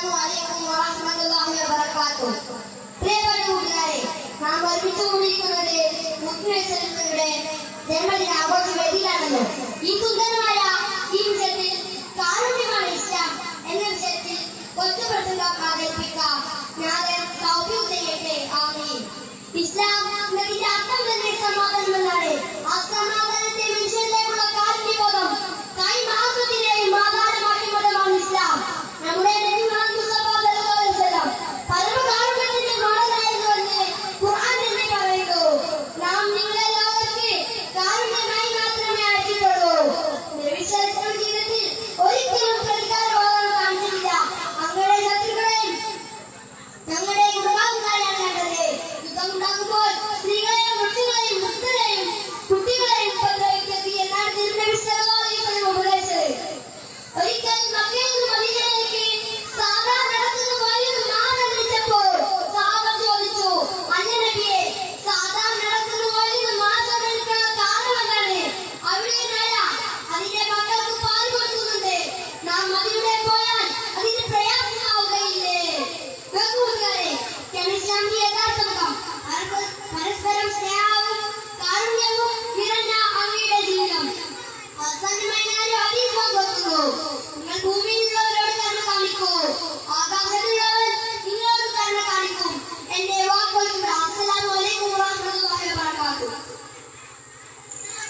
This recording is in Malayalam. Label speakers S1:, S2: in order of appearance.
S1: അസ്സലാമു അലൈക്കും വറഹ്മത്തുള്ളാഹി വബറകാതുഹു. പ്രിയപ്പെട്ട കൂട്ടുകാരെ നാം ഒരുമിച്ച് കൂടിയിരിക്കുന്നത് മുസ്ലിംസലങ്ങളുടെ ജന്മദിന ആഘോഷ വേദിയിലാണല്ലോ ഈ സുന്ദരമായ ഈ വിഷയത്തിൽ കാരുണ്യമാണ് ഇസ്ലാം എന്ന വിഷയത്തിൽ കൊച്ചു പ്രസംഗം അവതരിപ്പിക്കാം ഞാൻ സൗഭ്യം ചെയ്യട്ടെ ആമീൻ. ഇസ്ലാം केमिस्ट्री हम भी एक